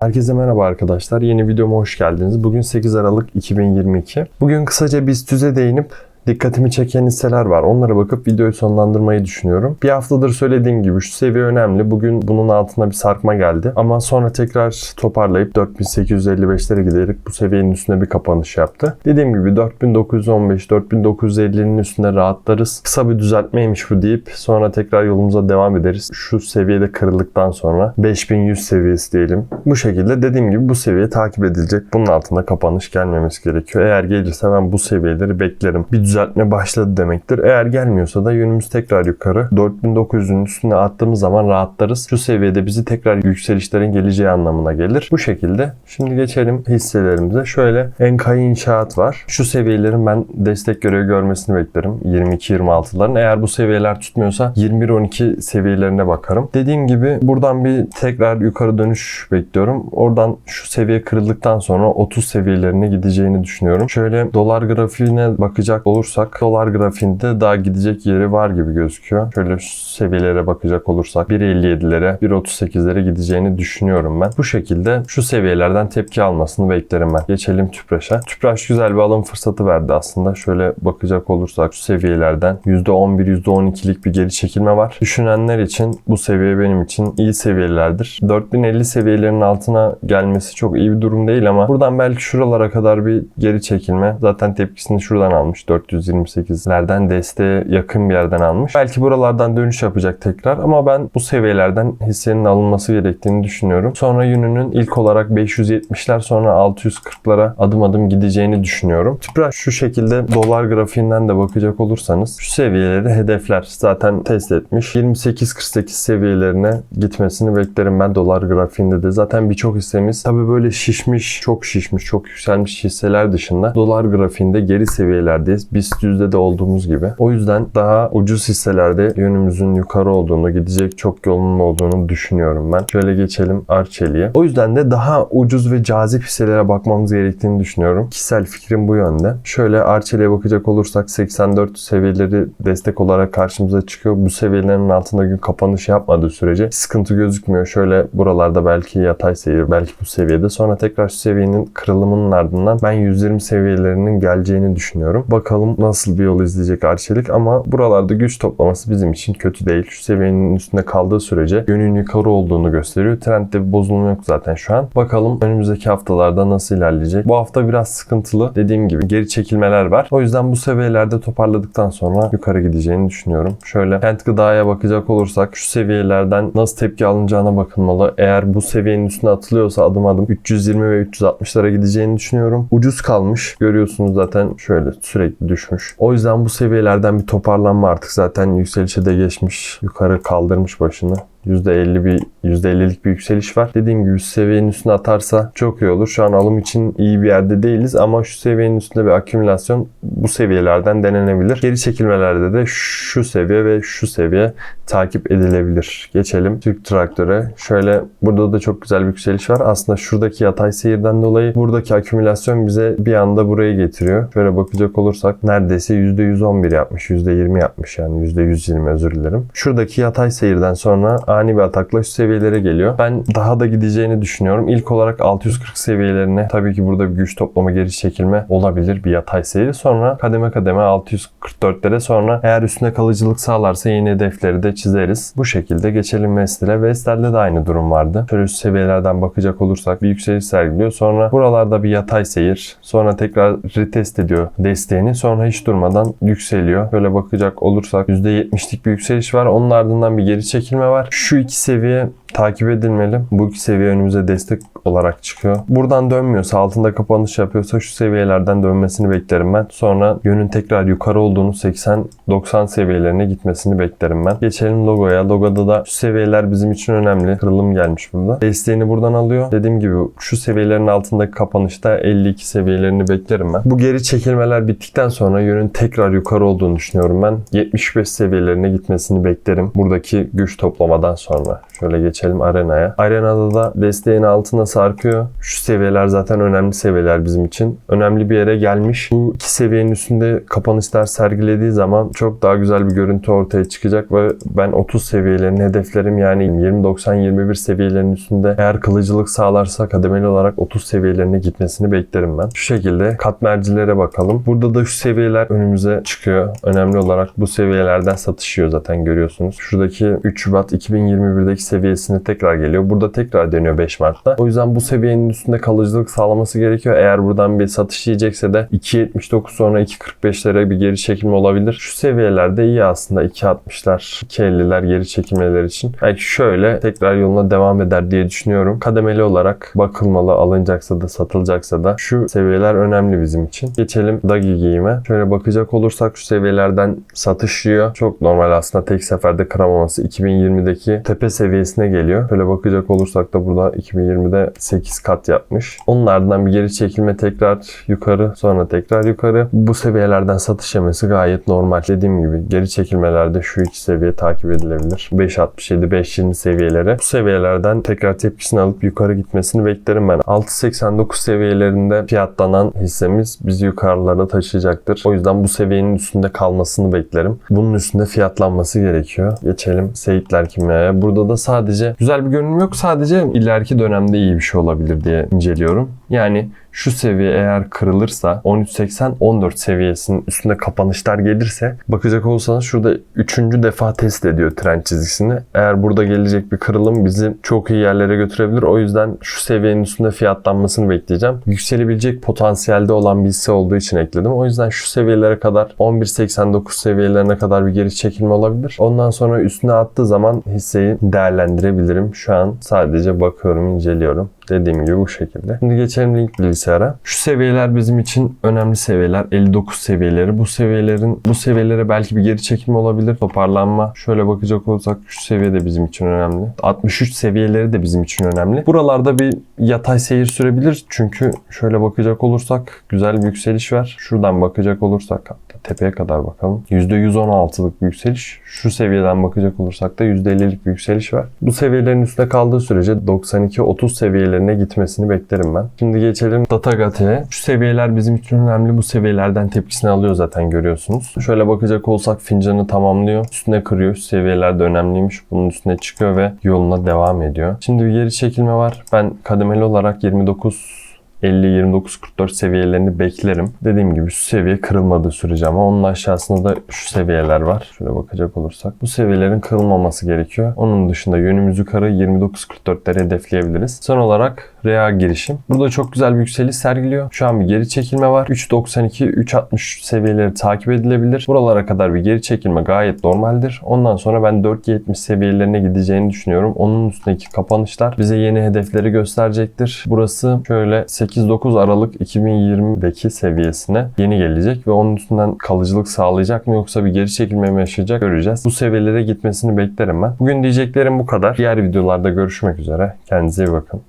Herkese merhaba arkadaşlar. Yeni videoma hoş geldiniz. Bugün 8 Aralık 2022. Bugün kısaca BIST 100'e değinip dikkatimi çeken hisseler var. Onlara bakıp videoyu sonlandırmayı düşünüyorum. Bir haftadır söylediğim gibi şu seviye önemli. Bugün bunun altına bir sarkma geldi. Ama sonra tekrar toparlayıp 4855'lere giderek bu seviyenin üstüne bir kapanış yaptı. Dediğim gibi 4915, 4950'nin üstünde rahatlarız. Kısa bir düzeltmeymiş bu deyip sonra tekrar yolumuza devam ederiz. Şu seviyede kırıldıktan sonra 5100 seviyesi diyelim. Bu şekilde dediğim gibi bu seviye takip edilecek. Bunun altında kapanış gelmemesi gerekiyor. Eğer gelirse ben bu seviyeleri beklerim. Bir düzeltme başladı demektir. Eğer gelmiyorsa da yönümüz tekrar yukarı. 4900'ün üstüne attığımız zaman rahatlarız. Şu seviyede bizi tekrar yükselişlerin geleceği anlamına gelir. Bu şekilde. Şimdi geçelim hisselerimize. Şöyle Enkay İnşaat var. Şu seviyelerin ben destek görevi görmesini beklerim. 22-26'ların. Eğer bu seviyeler tutmuyorsa 21-12 seviyelerine bakarım. Dediğim gibi buradan bir tekrar yukarı dönüş bekliyorum. Oradan şu seviye kırıldıktan sonra 30 seviyelerine gideceğini düşünüyorum. Şöyle dolar grafiğine bakacak olursak dolar grafiğinde daha gidecek yeri var gibi gözüküyor. Şöyle seviyelere bakacak olursak 1.57'lere 1.38'lere gideceğini düşünüyorum ben. Bu şekilde şu seviyelerden tepki almasını beklerim ben. Geçelim Tüpraş'a. Tüpraş güzel bir alım fırsatı verdi aslında. Şöyle bakacak olursak şu seviyelerden %11 %12'lik bir geri çekilme var. Düşünenler için bu seviye benim için iyi seviyelerdir. 4050 seviyelerinin altına gelmesi çok iyi bir durum değil ama buradan belki şuralara kadar bir geri çekilme. Zaten tepkisini şuradan almış. 428'lerden desteğe yakın bir yerden almış. Belki buralardan dönüş yapacak tekrar ama ben bu seviyelerden hissenin alınması gerektiğini düşünüyorum. Sonra yönünün ilk olarak 570'ler sonra 640'lara adım adım gideceğini düşünüyorum. Tüpraş şu şekilde dolar grafiğinden de bakacak olursanız şu seviyeleri hedefler. Zaten test etmiş. 28-48 seviyelerine gitmesini beklerim ben dolar grafiğinde de. Zaten birçok hissemiz tabi böyle şişmiş, çok şişmiş, çok yükselmiş hisseler dışında dolar grafiğinde geri seviyelerdeyiz. BIST de olduğumuz gibi. O yüzden daha ucuz hisselerde yönümüzün yukarı olduğunu, gidecek çok yolunun olduğunu düşünüyorum ben. Şöyle geçelim Arçelik'e. O yüzden de daha ucuz ve cazip hisselere bakmamız gerektiğini düşünüyorum. Kişisel fikrim bu yönde. Şöyle Arçelik'e bakacak olursak 84 seviyeleri destek olarak karşımıza çıkıyor. Bu seviyelerin altında gün kapanış yapmadığı sürece sıkıntı gözükmüyor. Şöyle buralarda belki yatay seyir, belki bu seviyede. Sonra tekrar şu seviyenin kırılımının ardından ben 120 seviyelerinin geleceğini düşünüyorum. Bakalım nasıl bir yol izleyecek Arçelik ama buralarda güç toplaması bizim için kötü değil. Şu seviyenin üstünde kaldığı sürece yönün yukarı olduğunu gösteriyor. Trendde bir bozulma yok zaten şu an. Bakalım önümüzdeki haftalarda nasıl ilerleyecek. Bu hafta biraz sıkıntılı. Dediğim gibi geri çekilmeler var. O yüzden bu seviyelerde toparladıktan sonra yukarı gideceğini düşünüyorum. Şöyle Kent Gıda'ya bakacak olursak şu seviyelerden nasıl tepki alınacağına bakılmalı. Eğer bu seviyenin üstüne atılıyorsa adım adım 320 ve 360'lara gideceğini düşünüyorum. Ucuz kalmış. Görüyorsunuz zaten şöyle sürekli düşmüş. O yüzden bu seviyelerden bir toparlanma artık zaten yükselişe de geçmiş. Yukarı kaldırmış başını. %50 bir %50'lik bir yükseliş var. Dediğim gibi şu seviyenin üstüne atarsa çok iyi olur. Şu an alım için iyi bir yerde değiliz ama şu seviyenin üstünde bir akümülasyon bu seviyelerden denenebilir. Geri çekilmelerde de şu seviye ve şu seviye takip edilebilir. Geçelim Türk Traktör'e. Şöyle burada da çok güzel bir yükseliş var. Aslında şuradaki yatay seyirden dolayı buradaki akümülasyon bize bir anda burayı getiriyor. Şöyle bakacak olursak neredeyse %111 yapmış. %20 yapmış yani %120 özür dilerim. Şuradaki yatay seyirden sonra ani bir atakla şu seviyelere geliyor. Ben daha da gideceğini düşünüyorum. İlk olarak 640 seviyelerine tabii ki burada bir güç toplama geri çekilme olabilir bir yatay seyri. Sonra kademe kademe 644'lere sonra eğer üstüne kalıcılık sağlarsa yeni hedefleri de çizeriz. Bu şekilde geçelim Vestel'e. Vestel'de de aynı durum vardı. Şöyle üst seviyelerden bakacak olursak bir yükseliş sergiliyor. Sonra buralarda bir yatay seyir. Sonra tekrar retest ediyor desteğini. Sonra hiç durmadan yükseliyor. Böyle bakacak olursak %70'lik bir yükseliş var. Onun ardından bir geri çekilme var. İki seviye takip edilmeli. Bu iki seviye önümüze destek olarak çıkıyor. Buradan dönmüyorsa, altında kapanış yapıyorsa şu seviyelerden dönmesini beklerim ben. Sonra yönün tekrar yukarı olduğunu 80-90 seviyelerine gitmesini beklerim ben. Geçelim logoya. Logoda da şu seviyeler bizim için önemli. Kırılım gelmiş burada. Desteğini buradan alıyor. Dediğim gibi şu seviyelerin altındaki kapanışta 52 seviyelerini beklerim ben. Bu geri çekilmeler bittikten sonra yönün tekrar yukarı olduğunu düşünüyorum ben. 75 seviyelerine gitmesini beklerim. Buradaki güç toplamadan sonra. Şöyle geçelim arenaya. Arenada da desteğin altına sarkıyor. Şu seviyeler zaten önemli seviyeler bizim için. Önemli bir yere gelmiş. Bu iki seviyenin üstünde kapanışlar sergilediği zaman çok daha güzel bir görüntü ortaya çıkacak ve ben 30 seviyelerini hedeflerim yani 20-90-21 seviyelerinin üstünde eğer kılıcılık sağlarsa kademeli olarak 30 seviyelerine gitmesini beklerim ben. Şu şekilde katmercilere bakalım. Burada da şu seviyeler önümüze çıkıyor. Önemli olarak bu seviyelerden satışıyor zaten görüyorsunuz. Şuradaki 3 Şubat 2021'deki seviyesine tekrar geliyor. Burada tekrar dönüyor 5 Mart'ta. O yüzden bu seviyenin üstünde kalıcılık sağlaması gerekiyor. Eğer buradan bir satış yiyecekse de 2.79 sonra 2.45'lere bir geri çekilme olabilir. Şu seviyelerde iyi aslında 2.60'lar, 2.50'ler geri çekilmeler için. Belki şöyle tekrar yoluna devam eder diye düşünüyorum. Kademeli olarak bakılmalı, alınacaksa da satılacaksa da şu seviyeler önemli bizim için. Geçelim Dagi giyime. Şöyle bakacak olursak şu seviyelerden satış yiyor. Çok normal aslında tek seferde kıramaması 2020'deki tepe seviyesine geliyor. Şöyle bakacak olursak da burada 2020'de 8 kat yapmış. Onun ardından bir geri çekilme tekrar yukarı sonra tekrar yukarı. Bu seviyelerden satış yemesi gayet normal. Dediğim gibi geri çekilmelerde şu iki seviye takip edilebilir. 5.67, 5.20 seviyeleri. Bu seviyelerden tekrar tepkisini alıp yukarı gitmesini beklerim ben. 6.89 seviyelerinde fiyatlanan hissemiz bizi yukarılara taşıyacaktır. O yüzden bu seviyenin üstünde kalmasını beklerim. Bunun üstünde fiyatlanması gerekiyor. Geçelim Seyitler kimyaya. Burada da sadece güzel bir görünüm yok. Sadece ileriki dönemde iyi bir olabilir diye inceliyorum. Yani şu seviye eğer kırılırsa 13.80-14 seviyesinin üstünde kapanışlar gelirse bakacak olursanız şurada üçüncü defa test ediyor trend çizgisini. Eğer burada gelecek bir kırılım bizi çok iyi yerlere götürebilir. O yüzden şu seviyenin üstünde fiyatlanmasını bekleyeceğim. Yükselebilecek potansiyelde olan bir hisse olduğu için ekledim. O yüzden şu seviyelere kadar 11.89 seviyelerine kadar bir geri çekilme olabilir. Ondan sonra üstüne attığı zaman hisseyi değerlendirebilirim. Şu an sadece bakıyorum, inceliyorum. Dediğim gibi bu şekilde. Şimdi geçelim bilgisayara. Şu seviyeler bizim için önemli seviyeler. 59 seviyeleri. Bu seviyelerin bu seviyelere belki bir geri çekilme olabilir. Toparlanma. Şöyle bakacak olursak şu seviye de bizim için önemli. 63 seviyeleri de bizim için önemli. Buralarda bir yatay seyir sürebilir. Çünkü şöyle bakacak olursak güzel bir yükseliş var. Şuradan bakacak olursak hatta tepeye kadar bakalım. %116'lık bir yükseliş. Şu seviyeden bakacak olursak da %50'lik bir yükseliş var. Bu seviyelerin üstünde kaldığı sürece 92-30 seviyelerine gitmesini beklerim ben. Şimdi geçelim Datagate'ye. Şu seviyeler bizim için önemli. Bu seviyelerden tepkisini alıyor zaten görüyorsunuz. Şöyle bakacak olsak fincanı tamamlıyor. Üstüne kırıyor. Şu seviyeler de önemliymiş. Bunun üstüne çıkıyor ve yoluna devam ediyor. Şimdi bir geri çekilme var. Ben kademeli olarak 29 50-29-44 seviyelerini beklerim. Dediğim gibi şu seviye kırılmadığı sürece ama onun aşağısında da şu seviyeler var. Şöyle bakacak olursak. Bu seviyelerin kırılmaması gerekiyor. Onun dışında yönümüz yukarı 29-44'leri hedefleyebiliriz. Son olarak REA girişim. Burada çok güzel bir yükseliş sergiliyor. Şu an bir geri çekilme var. 3.92-3.60 seviyeleri takip edilebilir. Buralara kadar bir geri çekilme gayet normaldir. Ondan sonra ben 4.70 seviyelerine gideceğini düşünüyorum. Onun üstündeki kapanışlar bize yeni hedefleri gösterecektir. Burası şöyle 8-9 Aralık 2020'deki seviyesine yeni gelecek ve onun üstünden kalıcılık sağlayacak mı yoksa bir geri çekilme mi yaşayacak göreceğiz. Bu seviyelere gitmesini beklerim ben. Bugün diyeceklerim bu kadar. Diğer videolarda görüşmek üzere. Kendinize iyi bakın.